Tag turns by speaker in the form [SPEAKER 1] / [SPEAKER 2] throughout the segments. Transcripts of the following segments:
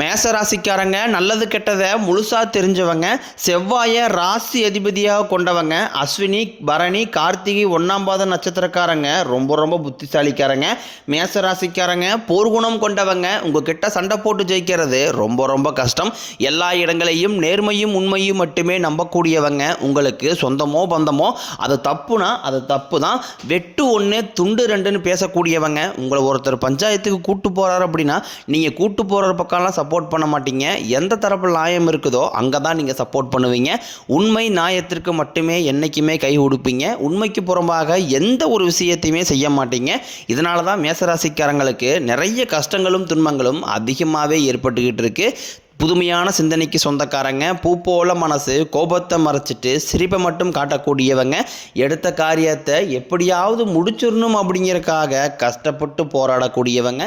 [SPEAKER 1] மேசராசிக்காரங்க நல்லது கெட்டதை முழுசாக தெரிஞ்சவங்க செவ்வாயை ராசி அதிபதியாக கொண்டவங்க அஸ்வினி பரணி கார்த்திகை ஒன்றாம் பாத நட்சத்திரக்காரங்க ரொம்ப ரொம்ப புத்திசாலிக்காரங்க மேச ராசிக்காரங்க கொண்டவங்க உங்ககிட்ட சண்டை போட்டு ஜெயிக்கிறது ரொம்ப ரொம்ப கஷ்டம். எல்லா இடங்களையும் நேர்மையும் உண்மையும் மட்டுமே நம்பக்கூடியவங்க உங்களுக்கு சொந்தமோ பந்தமோ அது தப்புனா அது தப்பு தான் வெட்டு ஒன்று துண்டு ரெண்டுன்னு பேசக்கூடியவங்க உங்களை ஒருத்தர் பஞ்சாயத்துக்கு கூட்டு போகிறாரு அப்படின்னா நீங்கள் கூட்டு போகிற பக்கம்லாம் சப்போர்ட் பண்ண மாட்டீங்க. எந்த தரப்பில் நியாயம் இருக்குதோ அங்கே தான் நீங்கள் சப்போர்ட் பண்ணுவீங்க. உண்மை நியாயத்திற்கு மட்டுமே என்றைக்குமே கை கொடுப்பீங்க உண்மைக்கு புறம்பாக எந்த ஒரு விஷயத்தையுமே செய்ய மாட்டீங்க. இதனால தான் மேசராசிக்காரங்களுக்கு நிறைய கஷ்டங்களும் துன்பங்களும் அதிகமாகவே ஏற்பட்டுக்கிட்டு இருக்கு. புதுமையான சிந்தனைக்கு சொந்தக்காரங்க பூ போல மனசு கோபத்தை மறைச்சிட்டு சிரிப்பை மட்டும் காட்டக்கூடியவங்க எடுத்த காரியத்தை எப்படியாவது முடிச்சிடணும் அப்படிங்கிறக்காக கஷ்டப்பட்டு போராடக்கூடியவங்க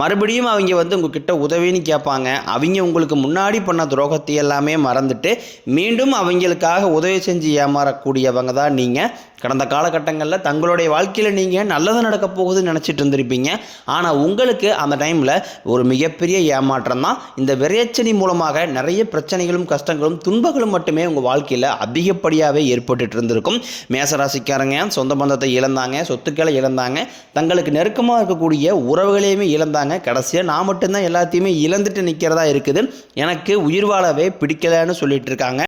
[SPEAKER 1] மறுபடியும் அவங்க வந்து உங்ககிட்ட உதவின்னு கேட்பாங்க. அவங்க உங்களுக்கு முன்னாடி பண்ண துரோகத்தை எல்லாமே மறந்துட்டு மீண்டும் அவங்களுக்காக உதவி செஞ்சு ஏமாறக்கூடியவங்க தான் நீங்கள் கடந்த காலகட்டங்களில் தங்களுடைய வாழ்க்கையில் நீங்கள் நல்லது நடக்க போகுதுன்னு நினச்சிட்டு இருந்திருப்பீங்க. ஆனால் உங்களுக்கு அந்த டைமில் ஒரு மிகப்பெரிய ஏமாற்றம் தான். இந்த விரையச்சனி மூலமாக நிறைய பிரச்சனைகளும் கஷ்டங்களும் துன்பங்களும் மட்டுமே உங்கள் வாழ்க்கையில் அதிகப்படியாகவே ஏற்பட்டுட்டு இருந்திருக்கும். மேசராசிக்காரங்க சொந்த பந்தத்தை இழந்தாங்க சொத்துக்களை இழந்தாங்க. தங்களுக்கு நெருக்கமாக இருக்கக்கூடிய எல்லாத்தையுமே இழந்தாங்க. கடைசியாக நான் மட்டும்தான் எல்லாத்தையுமே இழந்துட்டு நிற்கிறதா இருக்குது. எனக்கு உயிர் வாழவே பிடிக்கலன்னு சொல்லிட்டு இருக்காங்க.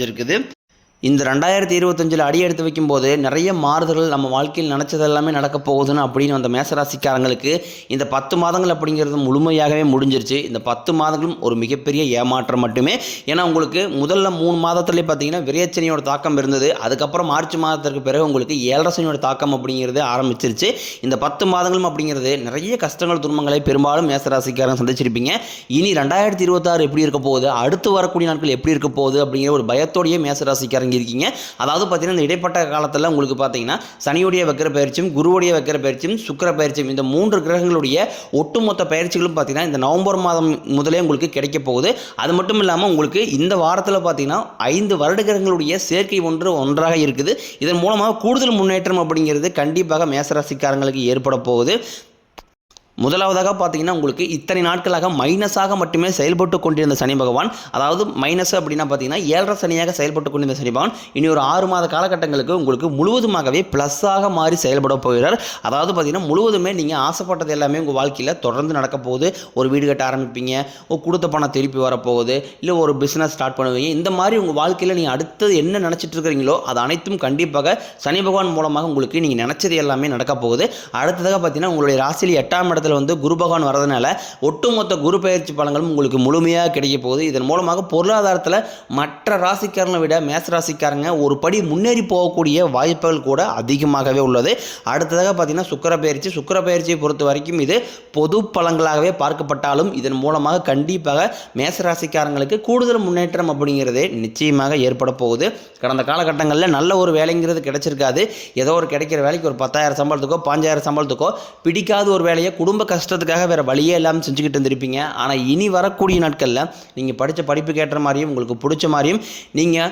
[SPEAKER 1] அமைஞ்சிருக்குது இந்த ரெண்டாயிரத்தி இருபத்தஞ்சில் அடி எடுத்து வைக்கும்போது நிறைய மாறுதல்கள் நம்ம வாழ்க்கையில் நினச்சது எல்லாமே நடக்க போகுதுன்னு அப்படின்னு அந்த மேசராசிக்காரங்களுக்கு இந்த பத்து மாதங்கள் அப்படிங்கிறது முழுமையாகவே முடிஞ்சிருச்சு. இந்த பத்து மாதங்களும் ஒரு மிகப்பெரிய ஏமாற்றம் மட்டுமே. ஏன்னா உங்களுக்கு முதல்ல மூணு மாதத்துலேயே பார்த்தீங்கன்னா விரையச்சனியோட தாக்கம் இருந்தது. அதுக்கப்புறம் மார்ச் மாதத்திற்கு பிறகு உங்களுக்கு ஏழரசனியோட தாக்கம் அப்படிங்கிறது ஆரம்பிச்சிருச்சு. இந்த பத்து மாதங்களும் அப்படிங்கிறது நிறைய கஷ்டங்கள் துன்பங்களை பெரும்பாலும் மேசராசிக்காரங்க சந்திச்சிருப்பீங்க. இனி ரெண்டாயிரத்தி இருபத்தாறு எப்படி இருக்க போகுது? அடுத்து வரக்கூடிய நாட்கள் எப்படி இருக்க போகுது? அப்படிங்கிற ஒரு பயத்தோடையே மேசராசிக்காரங்க இருக்கீங்க அதாவது பார்த்தீங்கன்னா இந்த இடைப்பட்ட காலத்தில் உங்களுக்கு பார்த்தீங்கன்னா சனியுடைய வக்கர பயிற்சியும் குருவுடைய வக்கர பயிற்சியும் சுக்கிர பயிற்சியும் இந்த மூன்று கிரகங்களுடைய ஒட்டுமொத்த பயிற்சிகளும் பார்த்தீங்கன்னா இந்த நவம்பர் மாதம் முதலே உங்களுக்கு கிடைக்க போகுது. அது மட்டும் இல்லாமல் உங்களுக்கு இந்த வாரத்தில் பார்த்தீங்கன்னா ஐந்து வருட கிரகங்களுடைய சேர்க்கை ஒன்று ஒன்றாக இருக்குது. இதன் மூலமாக கூடுதல் முன்னேற்றம் அப்படிங்கிறது கண்டிப்பாக மேசராசிக்காரங்களுக்கு ஏற்பட போகுது. முதலாவதாக பார்த்தீங்கன்னா உங்களுக்கு இத்தனை நாட்களாக மைனஸாக மட்டுமே செயல்பட்டு கொண்டிருந்த சனி பகவான் அதாவது மைனஸ் அப்படின்னா பார்த்தீங்கன்னா ஏழரை சனியாக செயல்பட்டு கொண்டிருந்த சனி பகவான் இனி ஒரு ஆறு மாத காலகட்டங்களுக்கு உங்களுக்கு முழுவதுமாகவே ப்ளஸ்ஸாக மாறி செயல்பட போகிறார். அதாவது பார்த்தீங்கன்னா முழுவதுமே நீங்கள் ஆசைப்பட்டது எல்லாமே உங்கள் வாழ்க்கையில் தொடர்ந்து நடக்க போகுது. ஒரு வீடு கட்ட ஆரம்பிப்பீங்க ஒரு கொடுத்த பணம் திருப்பி வரப்போகுது இல்லை ஒரு பிஸ்னஸ் ஸ்டார்ட் பண்ணுவீங்க. இந்த மாதிரி உங்கள் வாழ்க்கையில் நீங்கள் அடுத்தது என்ன நினச்சிட்டு இருக்கிறீங்களோ அது அனைத்தும் கண்டிப்பாக சனி பகவான் மூலமாக உங்களுக்கு நீங்கள் நினச்சது எல்லாமே நடக்க போகுது. அடுத்ததாக பார்த்தீங்கன்னா உங்களுடைய ராசியில் எட்டாம் இடத்துல வந்து குரு பகவான் வரதுனால ஒட்டுமொத்த குரு பயிற்சி பலன்களும் உங்களுக்கு முழுமையாக கிடைக்க போகுது. இதன் மூலமாக பொருளாதாரத்தில் மற்ற ராசிக்காரங்களை விட மேச ராசிக்காரங்க ஒரு படி முன்னேறி போகக்கூடிய வாய்ப்புகள் கூட அதிகமாகவே உள்ளது. அடுத்ததாக பார்த்தீங்கன்னா சுக்கர பயிற்சி. சுக்கர பயிற்சியை பொறுத்த வரைக்கும் இது பொது பலங்களாகவே பார்க்கப்பட்டாலும் இதன் மூலமாக கண்டிப்பாக மேச ராசிக்காரங்களுக்கு கூடுதல் முன்னேற்றம் அப்படிங்கிறதே நிச்சயமாக ஏற்பட போகுது. கடந்த காலகட்டங்களில் நல்ல ஒரு வேலைங்கிறது கிடைச்சிருக்காது. ஏதோ ஒரு கிடைக்கிற வேலைக்கு ஒரு பத்தாயிரம் சம்பளத்துக்கோ பாஞ்சாயிரம் சம்பளத்துக்கோ பிடிக்காத ஒரு வேலையை குடு குடும்ப கஷ்டத்துக்காக வேறு வழியே இல்லாமல் செஞ்சுக்கிட்டு இருந்திருப்பீங்க. ஆனால் இனி வரக்கூடிய நாட்களில் நீங்கள் படித்த படிப்புக்கு ஏற்ற மாதிரியும் உங்களுக்கு பிடிச்ச மாதிரியும் நீங்கள்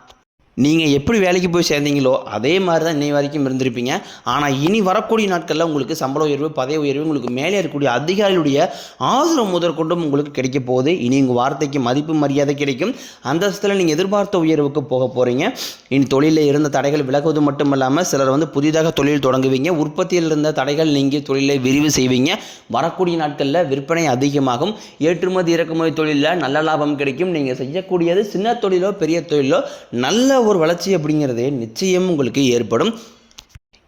[SPEAKER 1] நீங்கள் எப்படி வேலைக்கு போய் சேர்ந்தீங்களோ அதே மாதிரி தான் இன்னை வரைக்கும் இருந்திருப்பீங்க. ஆனால் இனி வரக்கூடிய நாட்களில் உங்களுக்கு சம்பள உயர்வு பதவி உயர்வு உங்களுக்கு மேலே இருக்கக்கூடிய அதிகாரிகளுடைய ஆதரவு முதற்கொண்டும் உங்களுக்கு கிடைக்க போகுது. இனி உங்கள் வார்த்தைக்கு மதிப்பு மரியாதை கிடைக்கும். அந்தஸ்தில் நீங்கள் எதிர்பார்த்த உயர்வுக்கு போக போகிறீங்க இனி தொழிலில் இருந்த தடைகள் விலகுவது மட்டும் இல்லாமல் சிலர் வந்து புதிதாக தொழில் தொடங்குவீங்க. உற்பத்தியில் இருந்த தடைகள் நீங்கள் தொழிலை விரிவு செய்வீங்க. வரக்கூடிய நாட்களில் விற்பனை அதிகமாகும். ஏற்றுமதி இறக்குமதி தொழிலில் நல்ல லாபம் கிடைக்கும். நீங்கள் செய்யக்கூடியது சின்ன தொழிலோ பெரிய தொழிலோ நல்ல ஒரு வளர்ச்சி அப்படிங்கிறது நிச்சயம் உங்களுக்கு ஏற்படும்.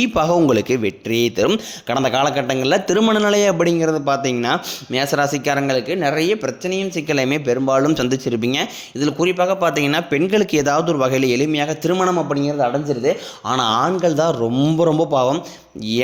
[SPEAKER 1] கண்டிப்பாக உங்களுக்கு வெற்றியை தரும். கடந்த காலகட்டங்களில் திருமண நிலை அப்படிங்கிறது பார்த்தீங்கன்னா மேசராசிக்காரங்களுக்கு நிறைய பிரச்சனையும் சிக்கலையுமே பெரும்பாலும் சந்திச்சிருப்பீங்க. இதில் குறிப்பாக பார்த்தீங்கன்னா பெண்களுக்கு ஏதாவது ஒரு வகையில் எளிமையாக திருமணம் அப்படிங்கிறது அடைஞ்சிருது. ஆனால் ஆண்கள் தான் ரொம்ப ரொம்ப பாவம்.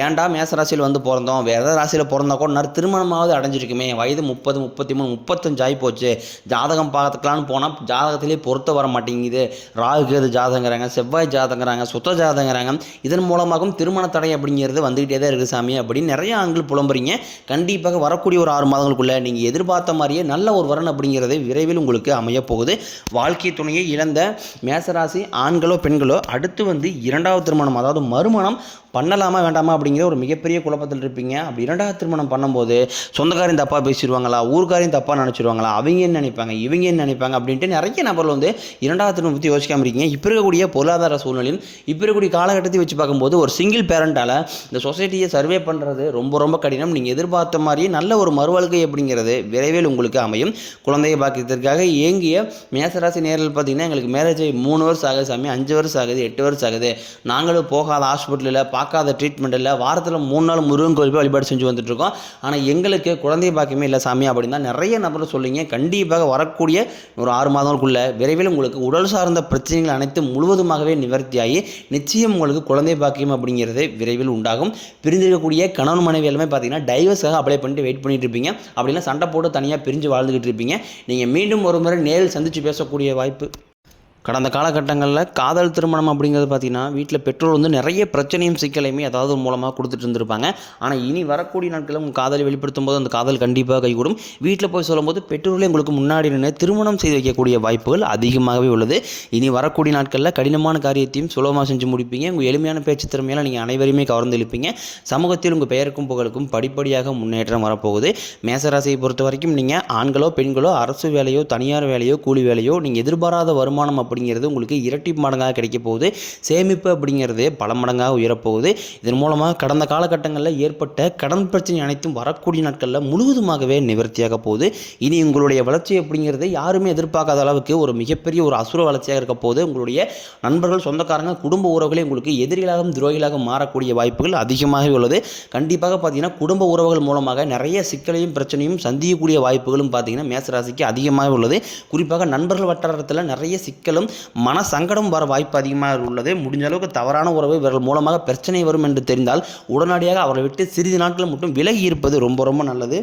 [SPEAKER 1] ஏன்டா மேசராசியில் வந்து பிறந்தோம்? வேறு ஏதாவது ராசியில் பிறந்தா கூட நிறைய திருமணமாவது அடைஞ்சிருக்குமே. வயது முப்பது முப்பத்தி மூணு முப்பத்தஞ்சு ஆகி போச்சு. ஜாதகம் பார்த்துக்கலான்னு போனால் ஜாதகத்திலே பொருத்த வர மாட்டேங்குது ராகு ஜாதகங்கிறாங்க செவ்வாய் ஜாதகங்கிறாங்க சுத்த ஜாதகங்கிறாங்க. இதன் மூலமாகவும் திருமண தடை அப்படிங்கிறது வந்துக்கிட்டே தான் இருக்குது சாமி. அப்படின்னு நிறைய ஆண்கள் புலம்புறீங்க. கண்டிப்பாக வரக்கூடிய ஒரு ஆறு மாதங்களுக்குள்ளே நீங்கள் எதிர்பார்த்த மாதிரியே நல்ல ஒரு வரன் அப்படிங்கிறது விரைவில் உங்களுக்கு அமையப்போகுது வாழ்க்கை துணையை இழந்த மேசராசி ஆண்களோ பெண்களோ அடுத்து வந்து இரண்டாவது திருமணம் அதாவது மறுமணம் பண்ணலாமா வேண்டாமா அப்படிங்கிற ஒரு மிகப்பெரிய குழப்பத்தில் இருப்பீங்க. அப்படி இரண்டாவது திருமணம் பண்ணும்போது சொந்தக்காரையும் தப்பாக பேசிடுவாங்களா ஊர்க்காரையும் தப்பாக நினச்சிடுவாங்களா அவங்க என்ன நினைப்பாங்க இவங்க என்ன நினைப்பாங்க அப்படின்ட்டு நிறைய நபர்கள் வந்து இரண்டாவது திருமணம் பற்றி யோசிக்காமல் இருக்கீங்க. இப்போ இருக்கக்கூடிய பொருளாதார சூழ்நிலையும் இப்போ இருக்கக்கூடிய காலகட்டத்தை வச்சு பார்க்கும்போது ஒரு சிங்கிள் பேரண்டால் இந்த சொசைட்டியை சர்வே பண்ணுறது ரொம்ப ரொம்ப கடினம். நீங்கள் எதிர்பார்த்த மாதிரியே நல்ல ஒரு மறுவாழ்க்கை அப்படிங்கிறது விரைவில் உங்களுக்கு அமையும். குழந்தையை பாக்கியத்திற்காக ஏங்கிய மேசராசி நேரில் பார்த்தீங்கன்னா எங்களுக்கு மேரேஜ் ஆகி மூணு வருஷம் ஆகுது சாமி அஞ்சு வருஷம் ஆகுது எட்டு வருஷம் ஆகுது. நாங்களும் போகாத ஹாஸ்பிட்டலில் பார்க்காத ட்ரீட்மெண்ட்டில் வாரத்தில் மூணு நாள் முருகன் கோயில் போய் வழிபாடு செஞ்சு வந்துட்டுருக்கோம் ஆனால் எங்களுக்கு குழந்தை பாக்கியமே இல்லை சாமி அப்படின்னு தான் நிறைய நபர் சொல்லிங்க கண்டிப்பாக வரக்கூடிய ஒரு ஆறு மாதங்களுக்குள்ள விரைவில் உங்களுக்கு உடல் சார்ந்த பிரச்சனைகள் அனைத்தும் முழுவதுமாகவே நிவர்த்தியாகி நிச்சயம் உங்களுக்கு குழந்தை பாக்கியம் அப்படிங்கிறது விரைவில் உண்டாகும். பிரிந்திருக்கக்கூடிய கணவன் மனைவி எல்லாமே பார்த்தீங்கன்னா டைவர்ஸாக அப்ளை பண்ணிட்டு வெயிட் பண்ணிட்டு இருப்பீங்க அப்படின்னா சண்டை போட்டு தனியாக பிரிஞ்சு வாழ்ந்துகிட்டு இருப்பீங்க நீங்கள் மீண்டும் ஒரு முறை நேரில் சந்தித்து பேசக்கூடிய வாய்ப்பு கடந்த காலகட்டங்களில் காதல் திருமணம் அப்படிங்கிறது பார்த்திங்கன்னா வீட்டில் பெற்றோர் வந்து நிறைய பிரச்சனையும் சிக்கலையுமே ஏதாவது ஒரு மூலமாக கொடுத்துட்டு இருந்திருப்பாங்க. ஆனால் இனி வரக்கூடிய நாட்களில் உங்கள் காதலை வெளிப்படுத்தும் போது அந்த காதல் கண்டிப்பாக கைகூடும். வீட்டில் போய் சொல்லும்போது பெற்றோர்களே உங்களுக்கு முன்னாடி நின்று திருமணம் செய்து வைக்கக்கூடிய வாய்ப்புகள் அதிகமாகவே உள்ளது. இனி வரக்கூடிய நாட்களில் கடினமான காரியத்தையும் சுலபமாக செஞ்சு முடிப்பீங்க. உங்கள் எளிமையான பேச்சு திறமையால் நீங்கள் அனைவரையுமே கவர்ந்து இழுப்பீங்க. சமூகத்தில் உங்கள் பெயருக்கும் புகழுக்கும் படிப்படியாக முன்னேற்றம் வரப்போகுது. மேசராசியை பொறுத்த வரைக்கும் நீங்கள் ஆண்களோ பெண்களோ அரசு வேலையோ தனியார் வேலையோ கூலி வேலையோ நீங்கள் எதிர்பாராத வருமானம் அப்படி அப்படிங்கிறது உங்களுக்கு இரட்டி மடங்காக கிடைக்க போகுது. சேமிப்பு அப்படிங்கிறது பல மடங்காக உயரப்போகுது. இதன் மூலமாக கடந்த காலகட்டங்களில் ஏற்பட்ட கடன் பிரச்சனை அனைத்தும் வரக்கூடிய நாட்களில் முழுவதுமாகவே நிவர்த்தியாக போகுது. இனி உங்களுடைய வளர்ச்சி அப்படிங்கிறது யாருமே எதிர்பார்க்காத அளவுக்கு ஒரு மிகப்பெரிய ஒரு அசுர வளர்ச்சியாக இருக்க போது உங்களுடைய நண்பர்கள் சொந்தக்காரங்க குடும்ப உறவுகளே உங்களுக்கு எதிரிகளாகவும் துரோகிகளாக மாறக்கூடிய வாய்ப்புகள் அதிகமாகவே உள்ளது. கண்டிப்பாக பார்த்தீங்கன்னா குடும்ப உறவுகள் மூலமாக நிறைய சிக்கலையும் பிரச்சனையும் சந்திக்கக்கூடிய வாய்ப்புகளும் பார்த்தீங்கன்னா மேசராசிக்கு அதிகமாக உள்ளது. குறிப்பாக நண்பர்கள் வட்டாரத்தில் நிறைய சிக்கலும் மன சங்கடம் வர வாய்ப்பு அதிகமாக உள்ளது. முடிஞ்ச அளவுக்கு தவறான உறவு இவர்கள் மூலமாக பிரச்சனை வரும் என்று தெரிந்தால் உடனடியாக அவரை விட்டு சிறிது நாட்கள் மட்டும் விலகி இருப்பது ரொம்ப ரொம்ப நல்லது.